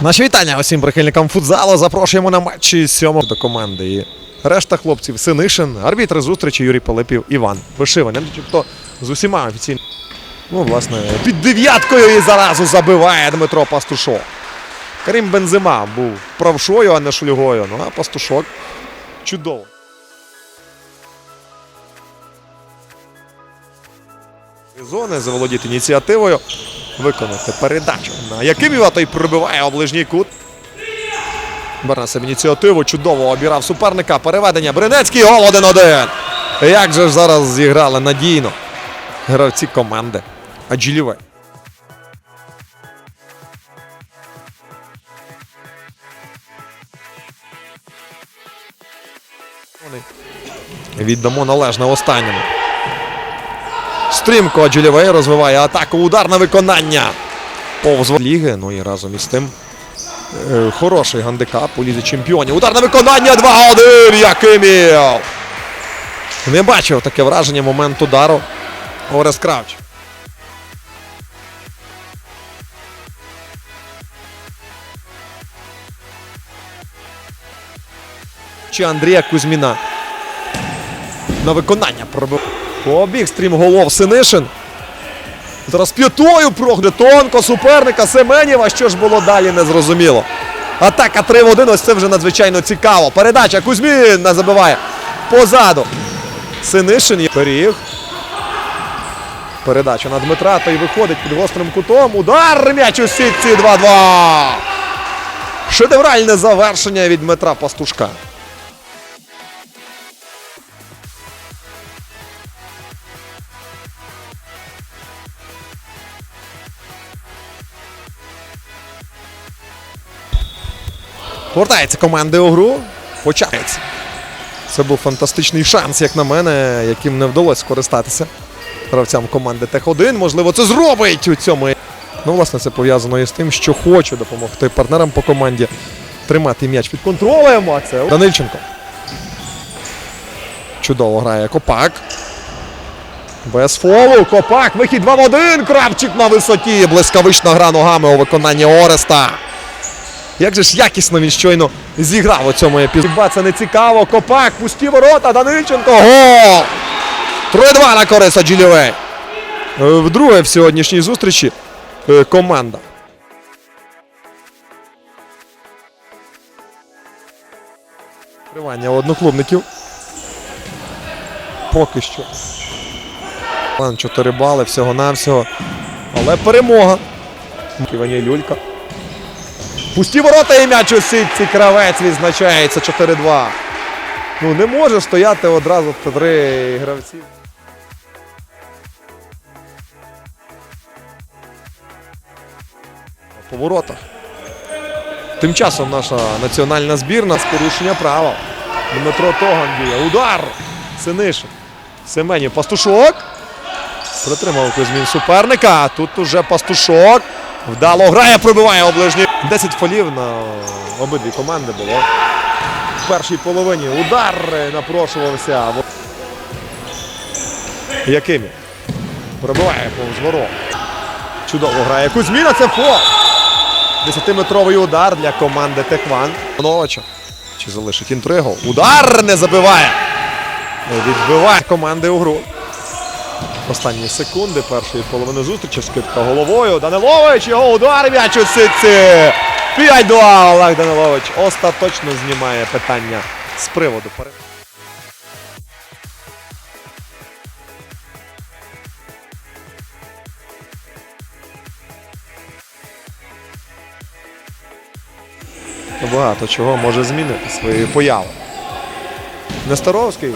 Наші вітання усім прихильникам футзалу. Запрошуємо на матчі сьомого до команди. І решта хлопців Синишин, арбітри зустрічі Юрій Пилипів, Іван Вишиваний. Хто з усіма офіційно. Ну, власне, під дев'яткою і заразу забиває Дмитро Пастушок. Карім Бензима був правшою, а не шлюгою. Ну а Пастушок чудово. Зони заволодіти ініціативою, виконати передачу. На Якимєва той пробиває у ближній кут. Бере ініціативу, чудово обірав суперника. Переведення. Бринецький гол 1-1. Як же ж зараз зіграли надійно гравці команди Аджиліве. Віддамо належне останньому. Стрімко Аджилівей розвиває атаку. Удар на виконання. Повз ліги. Ну і разом із тим. е, Хороший гандикап у лізі чемпіонів. Удар на виконання 2-1. Якимів. Не бачив таке враження момент удару. Орес Кравч. Чи Андрія Кузьміна. На виконання пробив. Побіг стрім голов Синишин. Зараз п'ятою прогне тонко суперника Семенєва. Що ж було далі, незрозуміло. Атака 3 в 1. Ось це вже надзвичайно цікаво. Передача Кузьмін не забиває. Позаду. Синишин є. Пиріг. Передача на Дмитра. Той виходить під гострим кутом. Удар м'яч у сітці 2-2. Шедевральне завершення від Дмитра Пастушка. Повертається команда у гру. Почається. Це був фантастичний шанс, як на мене, яким не вдалося скористатися гравцям команди Тех-1. Можливо, це зробить у цьому. Ну, власне, це пов'язано із тим, що хоче допомогти партнерам по команді тримати м'яч під контролем. А це Данильченко. Чудово грає Копак. Без фолу. Копак. Вихід 2 в 1. Кравчик на висоті. Блискавична гра ногами у виконанні Ореста. Як же ж якісно він щойно зіграв у цьому епізоді. Хіба це не цікаво. Копак, пусті ворота, Данильченко. Гол! 3-2 на користь Аджилівей. Е, Вдруге в сьогоднішній зустрічі е, команда. Тривання одноклубників. Поки що. План 4 бали всього-навсього. Але перемога. Івані Люлька. Пусті ворота і м'яч у сітці. Кравець відзначається 4-2. Ну не може стояти одразу три гравці. По воротах. Тим часом наша національна збірна з порушення права. Дмитро Тоган діє. Удар! Синишин. Семенів Пастушок. Притримав Кузьмін суперника. Тут уже Пастушок. Вдало грає, пробиває оближні. 10 фолів на обидві команди було. В першій половині удар напрошувався. Якимі? Пробиває повз ворот. Чудово грає Кузьміна, це фол. 10-метровий удар для команди Техван. Новача. Чи залишить інтригу? Удар не забиває. Відбиває команди у гру. Останні секунди першої половини зустрічі. Скидка головою. Данилович, його удар м'яч у ситці. 5-2. Олег Данилович остаточно знімає питання з приводу. Багато чого може змінити своєю появою. Несторовський